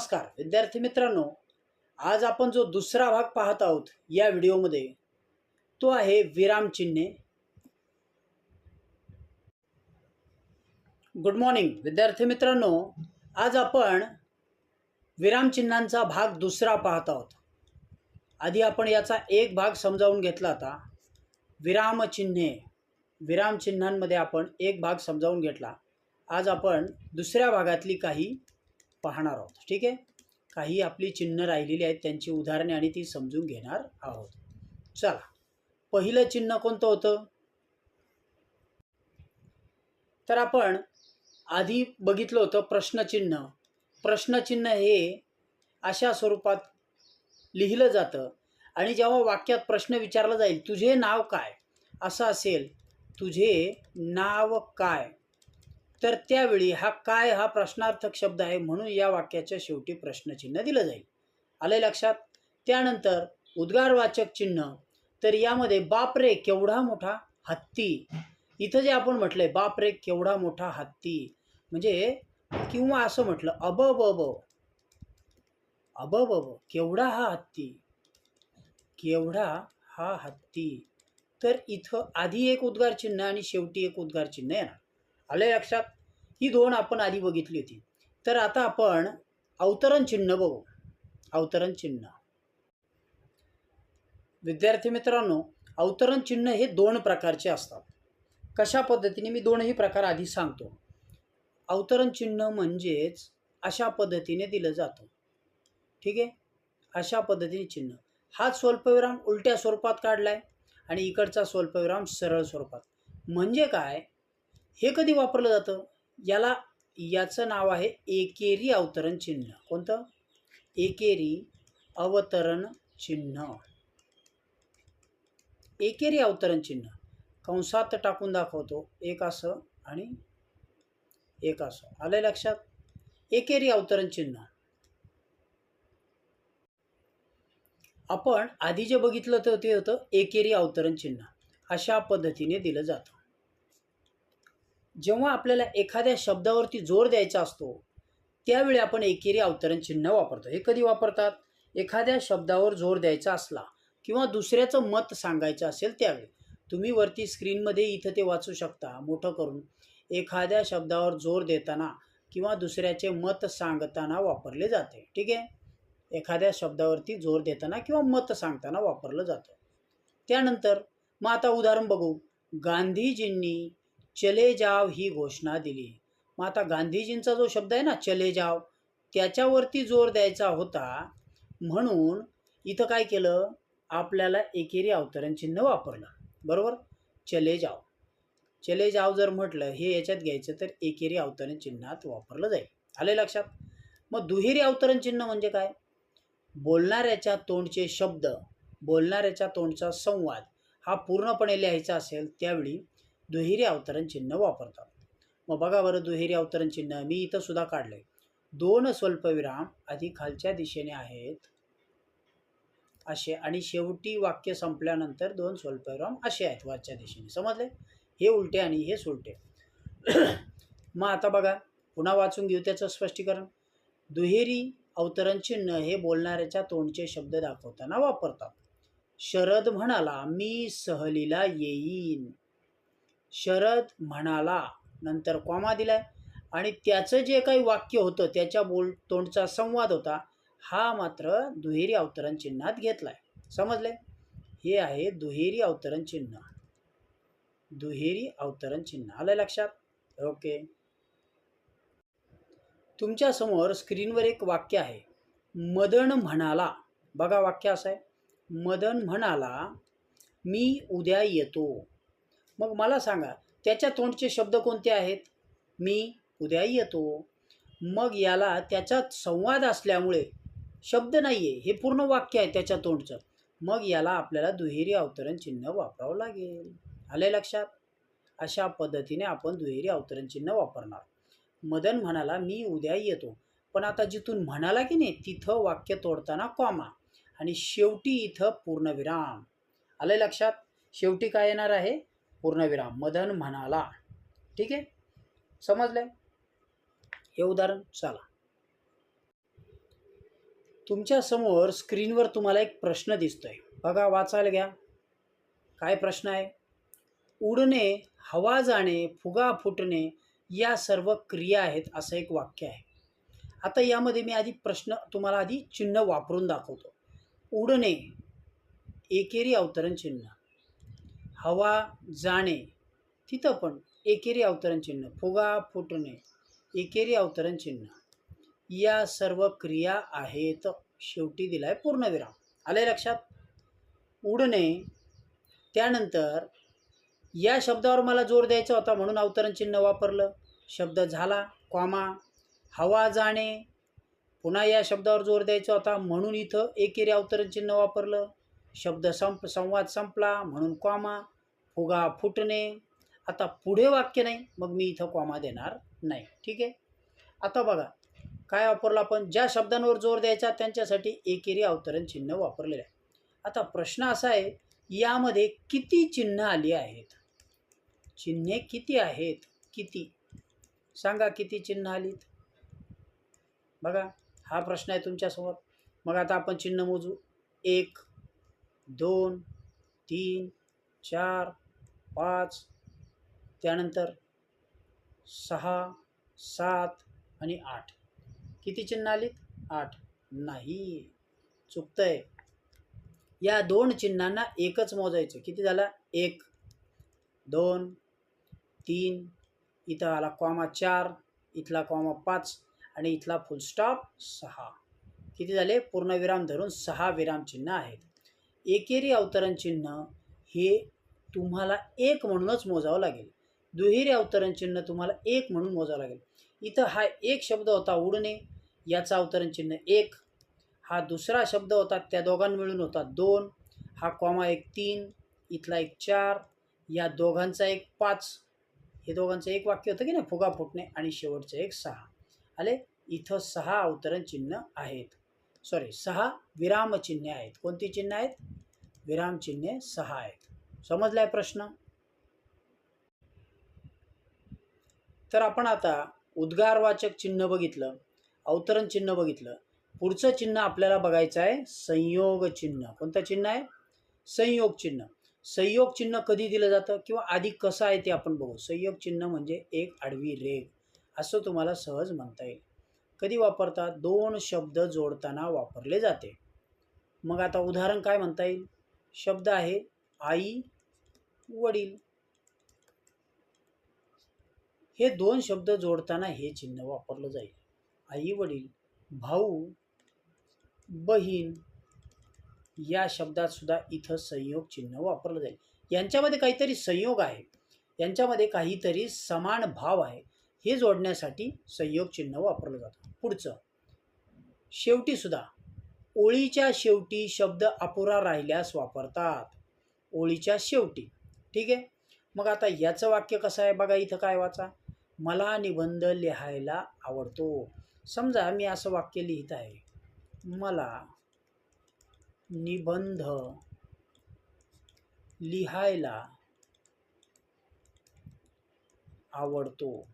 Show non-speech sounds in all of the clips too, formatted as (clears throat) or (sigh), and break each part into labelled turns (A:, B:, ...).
A: नमस्कार विद्यार्थी मित्रांनो आज आपण जो दुसरा भाग पाहत आहोत या व्हिडिओमध्ये तो आहे विरामचिन्हे गुड मॉर्निंग विद्यार्थी मित्रांनो आज आपण विरामचिन्हांचा भाग दुसरा पाहत आहोत. आधी आपण याचा एक भाग समजावून घेतला होता. विरामचिन्हे विरामचिन्हांमध्ये आपण एक भाग समजावून घेतला. आज आपण दुसऱ्या भागातली काही पाहणार आहोत. ठीक आहे? काही आपली चिन्ह राहिलेली आहेत त्यांची उदाहरणे आणि ती समजून घेणार आहोत. चला पहिलं चिन्ह कोणतं होतं? तर आपण आधी बघितलं होतं प्रश्नचिन्ह. प्रश्नचिन्ह हे अशा स्वरूपात लिहिलं जातं आणि जेव्हा वाक्यात प्रश्न विचारला जाईल तुझे नाव काय? असं असेल तुझे नाव काय? तर त्यावेळी हा काय हा प्रश्नार्थक शब्द आहे म्हणून या वाक्याच्या शेवटी प्रश्नचिन्ह दिलं जाईल. आले लक्षात? त्यानंतर उद्गारवाचक चिन्ह. तर यामध्ये बापरे केवढा मोठा हत्ती. इथं जे आपण म्हटलंय बापरे केवढा मोठा हत्ती. म्हणजे किंवा असं म्हटलं अब ब अब ब ब केवढा हा हत्ती. केवढा हा हत्ती. तर इथं आधी एक उद्गार चिन्ह आणि शेवटी एक उद्गार चिन्ह येणार. आले लक्षात? ही दोन आपण आधी बघितली होती. तर आता आपण अवतरण चिन्ह बघू. अवतरण चिन्ह. विद्यार्थी मित्रांनो अवतरण चिन्ह हे दोन प्रकारचे असतात. कशा पद्धतीने? मी दोनही प्रकार आधी सांगतो. अवतरण चिन्ह म्हणजेच अशा पद्धतीने दिलं जातं. ठीक आहे? अशा पद्धतीने चिन्ह. हा स्वल्पविराम उलट्या स्वरूपात काढला आहे आणि इकडचा स्वल्पविराम सरळ स्वरूपात. म्हणजे काय? हे कधी वापरलं जातं? याला याचं नाव आहे एकेरी अवतरण चिन्ह. कोणतं? एकेरी अवतरण चिन्ह. एकेरी अवतरण चिन्ह. कंसात टाकून दाखवतो. एक असं आणि एक असं. आलं लक्षात? एकेरी अवतरण चिन्ह. आपण आधी जे बघितलं तर ते होतं एकेरी अवतरण चिन्ह. अशा पद्धतीने दिलं जातं. जेव्हा आपल्याला एखाद्या शब्दावरती जोर द्यायचा असतो त्यावेळी आपण एकेरी अवतरण चिन्ह वापरतो. हे कधी वापरतात? एखाद्या शब्दावर जोर द्यायचा असला किंवा दुसऱ्याचं मत सांगायचं असेल त्यावेळी. तुम्ही वरती स्क्रीनमध्ये इथं ते वाचू शकता. मोठं करून एखाद्या शब्दावर जोर देताना किंवा दुसऱ्याचे मत सांगताना वापरले जाते. ठीक आहे? एखाद्या शब्दावरती जोर देताना किंवा मत सांगताना वापरलं जातं. त्यानंतर मग आता उदाहरण बघू. गांधीजींनी चले जाव ही घोषणा दिली. मग आता गांधीजींचा जो शब्द आहे ना चले जाव त्याच्यावरती जोर द्यायचा होता. म्हणून इथं काय केलं? आपल्याला एकेरी अवतरण चिन्ह वापरलं. बरोबर? चले जाव. चले जाव जर म्हटलं हे याच्यात घ्यायचं तर एकेरी अवतरण चिन्हात वापरलं जाईल. आले लक्षात? मग दुहेरी अवतरण चिन्ह म्हणजे काय? बोलणाऱ्याच्या तोंडचे शब्द बोलणाऱ्याच्या तोंडचा संवाद हा पूर्णपणे लिहायचा असेल त्यावेळी दुहेरी अवतरण चिन्ह वापरतात. मग बघा बरं दुहेरी अवतरण चिन्ह. मी इथं सुद्धा काढलंय. दोन स्वल्पविराम आधी खालच्या दिशेने आहेत. असे आणि शेवटी वाक्य संपल्यानंतर दोन स्वल्पविराम असे आहेत वरच्या दिशेने. समजले हे उलटे आणि हे सुलटे. (clears throat) मग आता बघा. पुन्हा वाचून घेऊ त्याचं स्पष्टीकरण. दुहेरी अवतरण चिन्ह हे बोलणाऱ्याच्या तोंडचे शब्द दाखवताना वापरतात. शरद म्हणाला मी सहलीला येईन. शरद म्हणाला. नंतर कॉमा दिलाय. आणि त्याचं जे काही वाक्य होतं त्याच्या बोल तोंडचा संवाद होता हा मात्र दुहेरी अवतरण चिन्हात घेतलाय. समजले हे आहे दुहेरी अवतरण चिन्ह. दुहेरी अवतरण चिन्ह आलं लक्षात. ओके. तुमच्यासमोर स्क्रीनवर एक वाक्य आहे. मदन म्हणाला. बघा वाक्य असं आहे. मदन म्हणाला मी उद्या येतो. मग मला सांगा त्याच्या तोंडचे शब्द कोणते आहेत? मी उद्या येतो. मग याला त्याच्यात संवाद असल्यामुळे शब्द नाही आहे हे पूर्ण वाक्य आहे त्याच्या तोंडचं. मग याला आपल्याला दुहेरी अवतरण चिन्ह वापरावं लागेल. आले लक्षात? अशा पद्धतीने आपण दुहेरी अवतरण चिन्ह वापरणार. मदन म्हणाला मी उद्या येतो. पण आता जिथून म्हणाला की नाही तिथं वाक्य तोडताना कॉमा आणि शेवटी इथं पूर्णविराम. आलं लक्षात? शेवटी काय येणार आहे? पूर्णविराम. मदन म्हणाला ठीक आहे समजलंय. हे उदाहरण चला. तुमच्यासमोर स्क्रीनवर तुम्हाला एक प्रश्न दिसतोय. बघा वाचायला घ्या. काय प्रश्न आहे? उडणे हवा जाणे फुगा फुटणे या सर्व क्रिया आहेत असं एक वाक्य आहे. आता यामध्ये मी आधी प्रश्न तुम्हाला आधी चिन्ह वापरून दाखवतो. उडणे एकेरी अवतरण चिन्ह. हवा जाणे तिथं पण एकेरी अवतरण चिन्ह फुगा फुटणे एकेरी अवतरण चिन्ह. या सर्व क्रिया आहेत. शेवटी दिलाय पूर्णविराम. आले लक्षात? उडणे. त्यानंतर या शब्दावर मला जोर द्यायचा होता म्हणून अवतरण चिन्ह वापरलं. शब्द झाला कॉमा. हवा जाणे. पुन्हा या शब्दावर जोर द्यायचा होता म्हणून इथं एकेरी अवतरण चिन्ह वापरलं. शब्द संप संवाद संपला म्हणून कॉमा फुगा फुटणे. आता पुढे वाक्य नाही मग मी इथं कॉमा देणार नाही. ठीक आहे? आता बघा काय वापरलं आपण? ज्या शब्दांवर जोर द्यायचा त्यांच्यासाठी एकेरी अवतरण चिन्ह वापरलेलं आहे. आता प्रश्न असा आहे यामध्ये किती चिन्ह आली आहेत? चिन्हे किती आहेत? किती? सांगा किती चिन्ह आलीत? बघा हा प्रश्न आहे तुमच्यासमोर. मग आता आपण चिन्ह मोजू. एक दोन तीन चार पाच त्यानंतर सहा सात आणि आठ. किती चिन्ह आलीत? आठ. नाही. चुकतं आहे या दोन चिन्हांना एकच मोजायचं. किती झाला? एक. दोन तीन. इथं आला कॉमा चार इथला कॉमा पाच आणि इथला फुलस्टॉप सहा. किती झाले? पूर्णविराम धरून सहा विराम चिन्ह आहेत. एकेरी अवतरण चिन्ह हे तुम्हाला एक म्हणूनच मोजावं लागेल. दुहेरी अवतरण चिन्ह तुम्हाला एक म्हणून मोजावं लागेल. इथं हा एक शब्द होता उडणे याचा अवतरण चिन्ह एक. हा दुसरा शब्द होता त्या दोघां मिळून होता दोन. हा कॉमा एक तीन इथला एक चार या दोघांचा एक पाच. हे दोघांचं एक वाक्य होतं की नाही? फुगा फुटणे आणि शेवटचं एक सहा. आले? इथं सहा अवतरण चिन्ह आहेत. सॉरी सहा विरामचिन्हे आहेत. कोणती चिन्ह आहेत? विरामचिन्हे सहा आहेत. समजलाय प्रश्न? तर आपण आता उद्गारवाचक चिन्ह बघितलं अवतरण चिन्ह बघितलं. पुढचं चिन्ह आपल्याला बघायचं आहे संयोग चिन्ह. कोणतं चिन्ह आहे? संयोग चिन्ह. संयोग चिन्ह कधी दिलं जातं किंवा आधी कसं आहे ते आपण बघू. संयोग चिन्ह म्हणजे एक आडवी रेग असं तुम्हाला सहज म्हणता येईल. कधी वापरतात? दोन शब्द जोडताना वापरले जाते. मग आता उदाहरण काय म्हणता येईल? शब्द आहे आई वडील. हे दोन शब्द जोडताना हे चिन्ह वापरलं जाईल. आई वडील भाऊ बहीण या शब्दात सुद्धा इथं संयोग चिन्ह वापरलं जाईल. यांच्यामध्ये काहीतरी संयोग आहे. यांच्यामध्ये काहीतरी समान भाव आहे. हे जोडण्यासाठी संयोग चिन्ह वापरलं जातं. पुढचं शेवटीसुद्धा ओळीच्या शेवटी शब्द अपुरा राहिल्यास वापरतात. ओळीच्या शेवटी ठीक आहे? मग आता याचं वाक्य कसं आहे बघा इथं काय वाचा? मला निबंध लिहायला आवडतो. समजा मी असं वाक्य लिहित आहे. मला निबंध लिहायला आवडतो.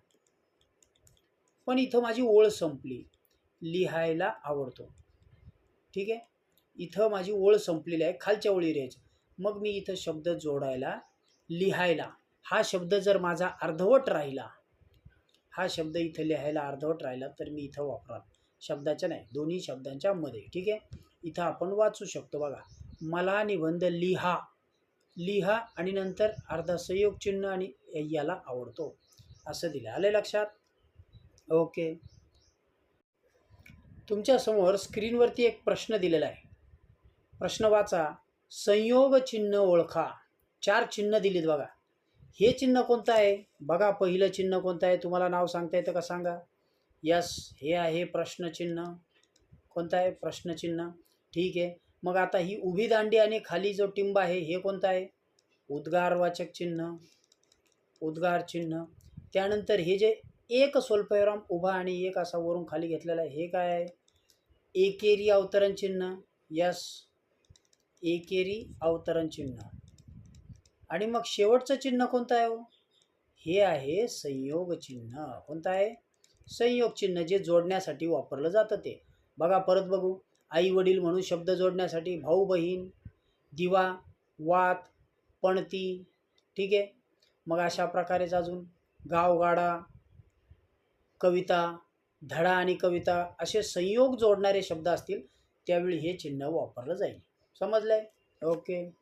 A: पण इथं माझी ओळ संपली. लिहायला आवडतो. ठीक आहे? इथं माझी ओळ संपलेली आहे. खालच्या ओळी राहायचं मग मी इथं शब्द जोडायला लिहायला. हा शब्द जर माझा अर्धवट राहिला हा शब्द इथं लिहायला अर्धवट राहिला तर मी इथं वापराल. शब्दाच्या नाही दोन्ही शब्दांच्या मध्ये. ठीक आहे? इथं आपण वाचू शकतो बघा. मला निबंध लिहा. लिहा आणि नंतर अर्धा संयोग चिन्ह आणि याला आवडतो. असं दिलं. आलं लक्षात? ओके. तुमच्यासमोर स्क्रीनवरती एक प्रश्न दिलेला आहे. प्रश्न वाचा. संयोग चिन्ह ओळखा. चार चिन्ह दिलीत बघा. हे चिन्ह कोणतं आहे? बघा पहिलं चिन्ह कोणतं आहे? तुम्हाला नाव सांगता येतं का? सांगा. यस हे आहे प्रश्नचिन्ह कोणतं आहे? प्रश्नचिन्ह ठीक आहे. मग आता ही उभी दांडी आणि खाली जो टिंब आहे हे कोणतं आहे? उद्गारवाचक चिन्ह. उद्गार चिन्ह. त्यानंतर हे जे एक स्वल्पविराम उभा आणि एक असा वरून खाली घेतलेला आहे. हे काय आहे? एकेरी अवतरण चिन्ह. यस. एकेरी अवतरण चिन्ह. आणि मग शेवटचं चिन्ह कोणतं आहे हो? हे आहे संयोग चिन्ह. कोणतं आहे? संयोग चिन्ह जे जोडण्यासाठी वापरलं जातं ते. बघा परत बघू. आई वडील म्हणून शब्द जोडण्यासाठी भाऊ बहीण दिवा वात पणती. ठीक आहे? मग अशा प्रकारेच अजून. गावगाडा कविता धडा आणि कविता असे संयोग जोडणारे शब्द असतील त्यावेळी हे चिन्ह वापरलं जाईल. समजलंय? ओके.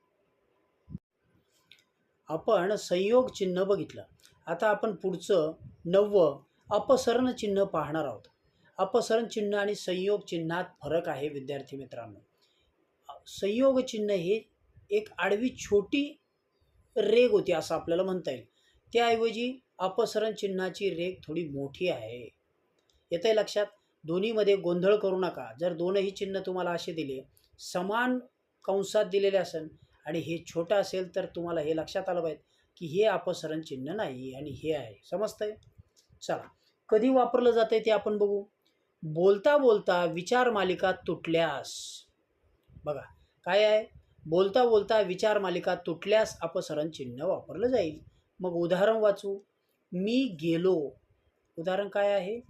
A: आपण संयोग चिन्ह बघितलं. आता आपण पुढचं नववं अपसरण चिन्ह पाहणार आहोत. अपसरण चिन्ह आणि संयोग चिन्हात फरक आहे विद्यार्थी मित्रांनो. संयोग चिन्ह हे एक आडवी छोटी रेग होती असं आपल्याला म्हणता येईल. त्याऐवजी अपसरण चिन्हाची रेख थोडी मोठी आहे. येतं आहे लक्षात? दोन्हीमध्ये गोंधळ करू नका. जर दोनही चिन्ह तुम्हाला असे दिले समान कंसात दिलेले असेल आणि हे छोटं असेल तर तुम्हाला हे लक्षात आलं पाहिजे की हे अपसरण चिन्ह नाही आणि हे आहे. समजतंय? चला. कधी वापरलं जातं ते आपण बघू. बोलता बोलता विचार मालिका तुटल्यास. बघा काय आहे? बोलता बोलता विचार मालिका तुटल्यास अपसरण चिन्ह वापरलं जाईल. मग उदाहरण वाचू. मी गेलो. उदाहरण काय आहे?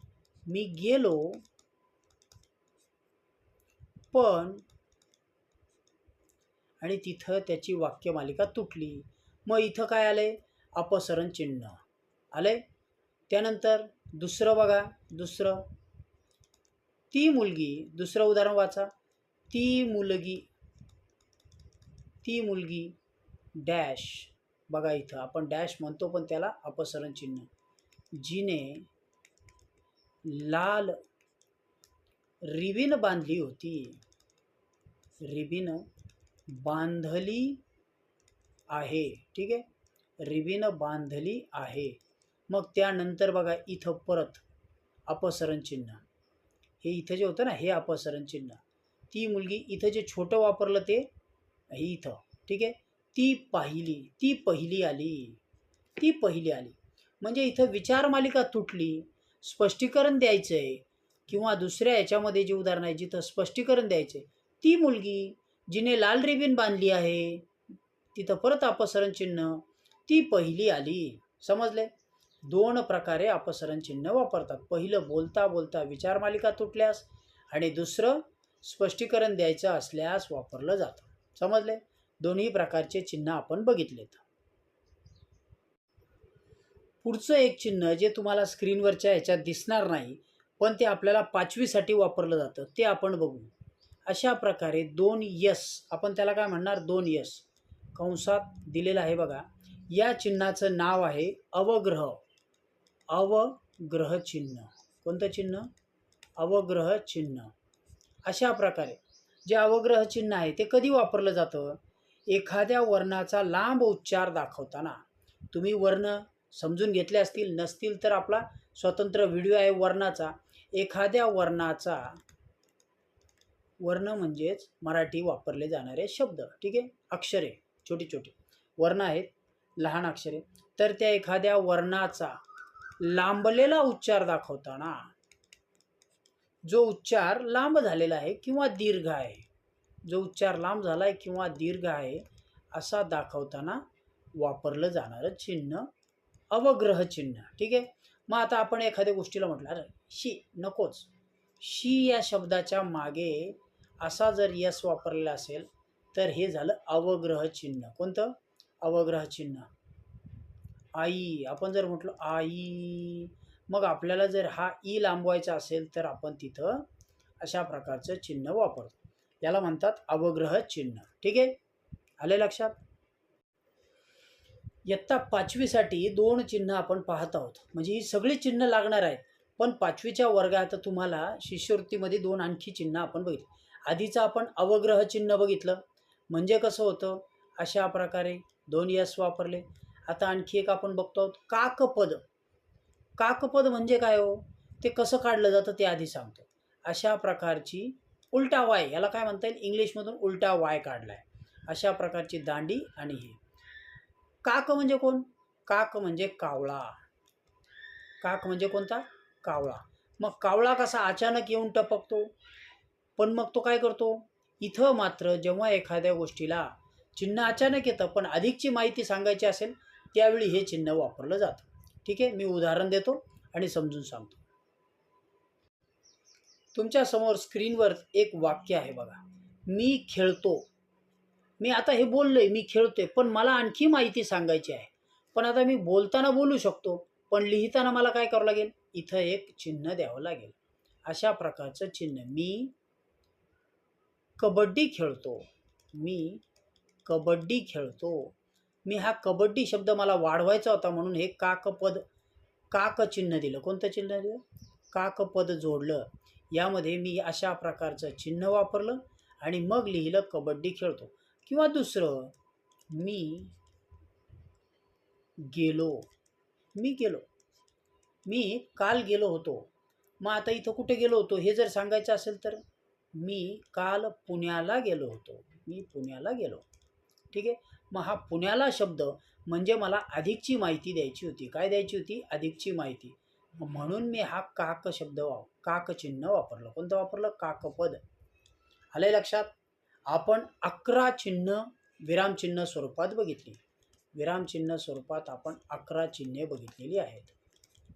A: मी गेलो पण आणि तिथं त्याची वाक्यमालिका तुटली. मग इथं काय आलंय? अपसरण चिन्ह. आलंय? त्यानंतर दुसरं बघा. दुसरं. ती मुलगी दुसरं उदाहरण वाचा. ती मुलगी ती मुलगी डॅश. बघा इथं आपण डॅश म्हणतो पण त्याला अपसरण चिन्ह. जिने लाल रिबिन बांधली होती. रिबिन बांधली आहे ठीक आहे? रिबिन बांधली आहे. मग त्यानंतर बघा इथं परत अपसरण चिन्ह. हे इथं जे होतं ना हे अपसरण चिन्ह. ती मुलगी इथं जे छोटं वापरलं ते हे इथं ठीक आहे? ती पाहिली ती पहिली आली ती पहिली आली. म्हणजे इथं विचार मालिका तुटली स्पष्टीकरण द्यायचं आहे किंवा दुसऱ्या याच्यामध्ये जे उदाहरण आहे जिथं स्पष्टीकरण द्यायचं आहे ती मुलगी जिने लाल रिबीन बांधली आहे तिथं परत अपसरण चिन्ह ती पहिली आली. समजले दोन प्रकारे अपसरण चिन्ह वापरतात. पहिलं बोलता बोलता विचार मालिका तुटल्यास आणि दुसरं स्पष्टीकरण द्यायचं असल्यास वापरलं जातं. समजले दोन्ही प्रकारचे चिन्ह आपण बघितलेत. पुढचं एक चिन्ह जे तुम्हाला स्क्रीनवरच्या ह्याच्यात दिसणार नाही पण ते आपल्याला पाचवीसाठी वापरलं जातं ते आपण बघू. अशा प्रकारे दोन यस आपण त्याला काय म्हणणार? दोन यस. कंसात दिलेलं आहे बघा. या चिन्हाचं नाव आहे अवग्रह. अवग्रह चिन्ह. कोणतं चिन्ह? अवग्रह चिन्ह. अशा प्रकारे. जे अवग्रह चिन्ह आहे ते कधी वापरलं जातं? एखाद्या वर्णाचा लांब उच्चार दाखवताना तुम्ही वर्ण समजून घेतले असतील नसतील तर आपला स्वतंत्र व्हिडिओ आहे वर्णाचा. एखाद्या वर्णाचा वर्ण म्हणजेच मराठी वापरले जाणारे शब्द ठीक आहे? अक्षरे छोटी छोटी. वर्ण आहेत लहान अक्षरे. तर त्या एखाद्या वर्णाचा लांबलेला उच्चार दाखवताना जो उच्चार लांब झालेला आहे किंवा दीर्घ आहे जो उच्चार लांब झाला आहे किंवा दीर्घ आहे असा दाखवताना वापरलं जाणारं चिन्ह अवग्रह चिन्ह. ठीक आहे? मग आता आपण एखाद्या गोष्टीला म्हटलं अरे शी नकोच. शी या शब्दाच्या मागे असा जर यस वापरलेला असेल तर हे झालं अवग्रह चिन्ह. कोणतं? अवग्रह चिन्ह. आई. आपण जर म्हटलं आई. मग आपल्याला जर हा ई लांबवायचा असेल तर आपण तिथं अशा प्रकारचं चिन्ह वापरतो. याला म्हणतात अवग्रह चिन्ह. ठीक आहे? आले लक्षात? इयत्ता पाचवीसाठी दोन चिन्ह आपण पाहत आहोत. म्हणजे ही सगळी चिन्ह लागणार आहेत. पण पाचवीच्या वर्गात तुम्हाला शिष्यवृत्तीमध्ये दोन आणखी चिन्ह आपण बघितलं. आधीचं आपण अवग्रह चिन्ह बघितलं. म्हणजे कसं होतं? अशा प्रकारे दोन यस वापरले. आता आणखी एक आपण बघतो आहोत. काकपद. काकपद म्हणजे काय हो? ते कसं काढलं जातं ते आधी सांगतो. अशा प्रकारची उलटा वाय याला काय म्हणता येईल? इंग्लिशमधून उलटा वाय काढला आहे अशा प्रकारची दांडी आणि हे. काक म्हणजे कोण? काक म्हणजे कावळा. काक म्हणजे कोणता? कावळा. मग कावळा कसा अचानक येऊन टपकतो? पण मग तो काय करतो? इथं मात्र जेव्हा एखाद्या गोष्टीला चिन्ह अचानक येतं पण अधिकची माहिती सांगायची असेल त्यावेळी हे चिन्ह वापरलं जातं. ठीक आहे? मी उदाहरण देतो आणि समजून सांगतो. तुमच्यासमोर स्क्रीनवर एक वाक्य आहे बघा. मी खेळतो. मी आता हे बोललोय मी खेळतोय पण मला आणखी माहिती सांगायची आहे. पण आता मी बोलताना बोलू शकतो पण लिहिताना मला काय करावं लागेल? इथं एक चिन्ह द्यावं लागेल. अशा प्रकारचं चिन्ह. मी कबड्डी खेळतो. मी कबड्डी खेळतो. मी हा कबड्डी शब्द मला वाढवायचा होता म्हणून हे काकपद काक चिन्ह दिलं. कोणतं चिन्ह दिलं? काकपद जोडलं. यामध्ये मी अशा प्रकारचं चिन्ह वापरलं आणि मग लिहिलं कबड्डी खेळतो. किंवा दुसरं मी गेलो. मी गेलो. मी काल गेलो होतो. मग आता इथं कुठे गेलो होतो हे जर सांगायचं असेल तर मी काल पुण्याला गेलो होतो. मी पुण्याला गेलो. ठीक आहे? मग हा पुण्याला शब्द म्हणजे मला अधिकची माहिती द्यायची होती. काय द्यायची होती? अधिकची माहिती. म्हणून मी हा काक शब्द वा काक चिन्ह वापरलं. कोणतं वापरलं? काकपद. आलंय लक्षात? आपण अकरा चिन्ह विरामचिन्ह स्वरूपात बघितली. विरामचिन्ह स्वरूपात आपण अकरा चिन्हे बघितलेली आहेत.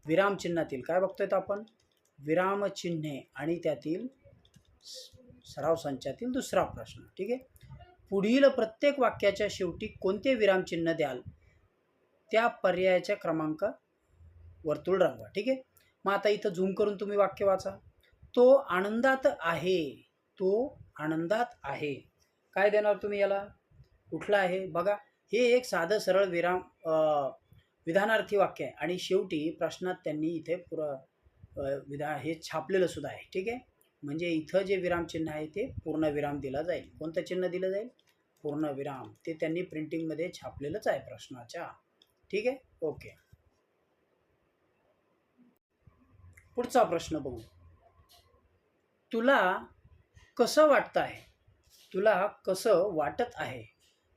A: विरामचिन्हातील काय बघतोय आपण? विरामचिन्हे आणि त्यातील स- सराव संचातील दुसरा प्रश्न. ठीक आहे? पुढील प्रत्येक वाक्याच्या शेवटी कोणते विरामचिन्ह द्याल? त्या पर्यायाच्या क्रमांक वर्तुळ रंगवा ठीक आहे? मग आता इथं झूम करून तुम्ही वाक्य वाचा. तो आनंदात आहे तो आनंदात आहे. काय देणार तुम्ही याला? कुठलं आहे? बघा हे एक साधं सरळ विराम विधानार्थी वाक्य आहे. आणि शेवटी प्रश्नात त्यांनी इथे पुर विधा हे छापलेलं सुद्धा आहे ठीक आहे? म्हणजे इथं जे विरामचिन्ह आहे ते पूर्ण विराम दिला जाईल. कोणतं चिन्ह दिलं जाईल? पूर्ण विराम. ते त्यांनी प्रिंटिंगमध्ये छापलेलंच आहे प्रश्नाच्या. ठीक आहे? ओके. पुढचा प्रश्न बघू. तुला कसं वाटतं आहे? तुला कसं वाटत आहे?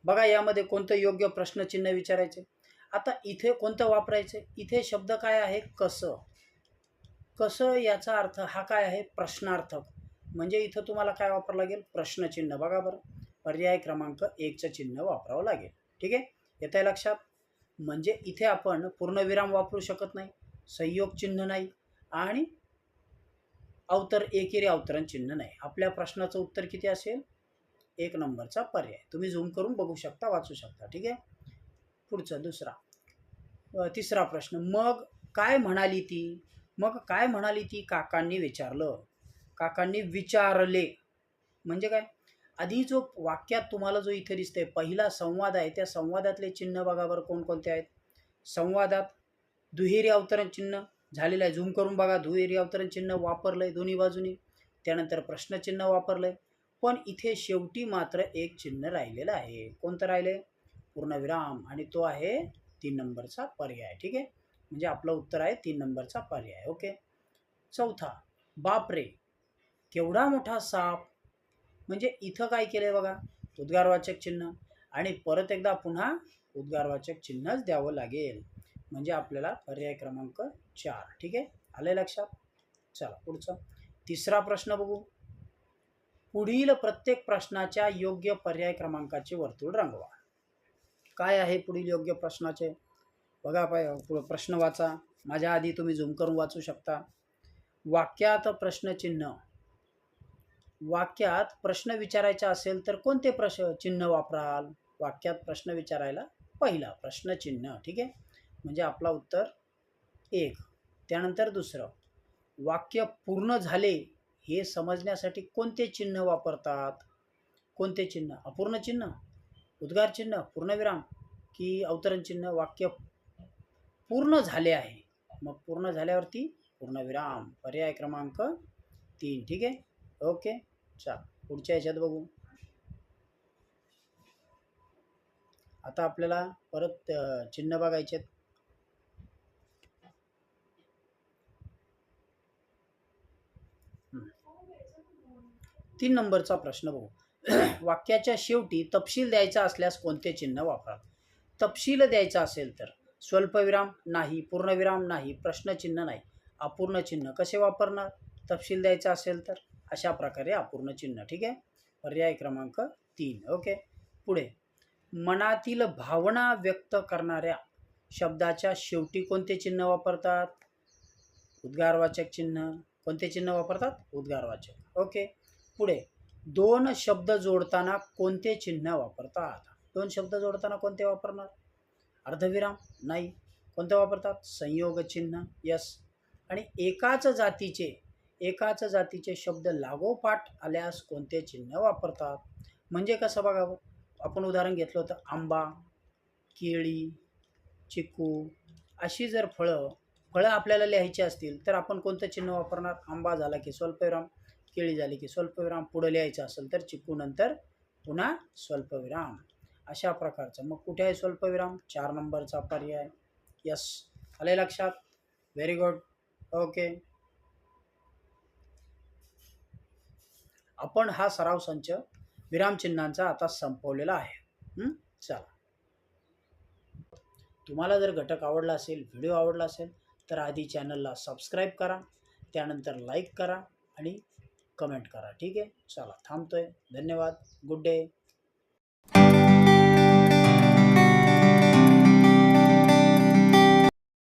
A: बघा यामध्ये कोणतं योग्य प्रश्नचिन्ह विचारायचे? आता इथे कोणतं वापरायचं? इथे शब्द काय आहे? कसं? कसं याचा अर्थ हा काय आहे? प्रश्नार्थक. म्हणजे इथं तुम्हाला काय वापरावं लागेल? प्रश्नचिन्ह. बघा बरं. पर्याय क्रमांक एकचं चिन्ह वापरावं लागेल. ठीक आहे? येत आहे लक्षात? म्हणजे इथे आपण पूर्णविराम वापरू शकत नाही. संयोग चिन्ह नाही. आणि अवतर एकेरी अवतरण चिन्ह नाही. आपल्या प्रश्नाचं उत्तर किती असेल? एक नंबरचा पर्याय. तुम्ही झूम करून बघू शकता वाचू शकता. ठीक आहे? पुढचं दुसरा. तिसरा प्रश्न. मग काय म्हणाली ती? मग काय म्हणाली ती? काकांनी विचारलं. काकांनी विचारले. म्हणजे काय? आधी जो वाक्यात तुम्हाला जो इथे दिसतंय पहिला संवाद आहे त्या संवादातले चिन्ह बघा बरं कोणकोणते आहेत. संवादात दुहेरी अवतरण चिन्ह झालेलं आहे. झूम करून बघा. दुहेरी अवतरण चिन्ह वापरलं आहे दोन्ही बाजूनी. त्यानंतर प्रश्नचिन्ह वापरलं आहे पण इथे शेवटी मात्र एक चिन्ह राहिलेलं आहे. कोणतं राहिले पूर्णविराम. आणि तो आहे तीन नंबरचा पर्याय. ठीक आहे? म्हणजे आपलं उत्तर आहे तीन नंबरचा पर्याय. ओके? चौथा. बापरे! केवढा मोठा साप! म्हणजे इथं काय केलं आहे बघा? उद्गारवाचक चिन्ह. आणि परत एकदा पुन्हा उद्गारवाचक चिन्हच द्यावं लागेल. म्हणजे आपल्याला पर्याय क्रमांक चार. ठीक आहे? आलं लक्षात? चला पुढचं. तिसरा प्रश्न बघू. पुढील प्रत्येक प्रश्नाच्या योग्य पर्याय क्रमांकाचे वर्तुळ रंगवा. काय आहे पुढील योग्य प्रश्नाचे? बघा पाय प्रश्न वाचा. माझ्या आधी तुम्ही झूम करून वाचू शकता. वाक्यात प्रश्नचिन्ह. वाक्यात प्रश्न विचारायचा असेल तर कोणते प्रश्न चिन्ह वापराल? वाक्यात प्रश्न विचारायला पहिला प्रश्नचिन्ह. ठीक आहे? म्हणजे आपला उत्तर एक त्यानंतर दुसरं वाक्य पूर्ण झाले हे समजण्यासाठी कोणते चिन्ह वापरतात? कोणते चिन्ह? अपूर्ण चिन्ह? उद्गार चिन्ह? पूर्णविराम? की अवतरण चिन्ह? वाक्य पूर्ण झाले आहे. मग पूर्ण झाल्यावरती पूर्णविराम. पर्याय क्रमांक तीन. ठीक आहे? ओके. चल पुढच्या याच्यात बघू. आता आपल्याला परत चिन्ह बघायचे आहेत तीन नंबरचा प्रश्न बघू. (clears throat) वाक्याच्या शेवटी तपशील द्यायचा असल्यास कोणते चिन्ह वापरा? तपशील द्यायचा असेल तर स्वल्पविराम नाही पूर्णविराम नाही प्रश्नचिन्ह नाही. अपूर्ण चिन्ह कसे वापरणार? तपशील द्यायचा असेल तर अशा प्रकारे अपूर्ण चिन्ह ठीक आहे? पर्याय क्रमांक तीन ओके? पुढे. मनातील भावना व्यक्त करणाऱ्या शब्दाच्या शेवटी कोणते चिन्ह वापरतात? उद्गारवाचक चिन्ह. कोणते चिन्ह वापरतात? उद्गारवाचक ओके? पुढे दोन शब्द जोडताना कोणते चिन्ह वापरतात? दोन शब्द जोडताना कोणते वापरणार? अर्धविराम? नाही. कोणते वापरतात? संयोग चिन्ह यस. आणि एकाच जातीचे एकाच जातीचे शब्द लागोपाठ आल्यास कोणते चिन्ह वापरतात? म्हणजे कसं बघावं? आपण उदाहरण घेतलं होतं आंबा केळी चिकू अशी जर फळं फळं आपल्याला लिहायची असतील तर आपण कोणतं चिन्ह वापरणार? आंबा झाला की स्वल्पविराम. केळी झाली की स्वल्पविराम पुढं लिहायचं असेल तर चिकू नंतर पुन्हा स्वल्पविराम. अशा प्रकारचं. मग कुठे आहे स्वल्पविराम? चार नंबरचा पर्याय. यस आले लक्षात? व्हेरी गुड ओके आपण हा सराव संच विरामचिन्हांचा आता संपवलेला आहे. चला. तुम्हाला जर घटक आवडला असेल व्हिडिओ आवडला असेल तर आधी चॅनलला सबस्क्राईब करा. त्यानंतर लाईक करा आणि कमेंट करा ठीक आहे? चला थांबतो आहे धन्यवाद. Good day.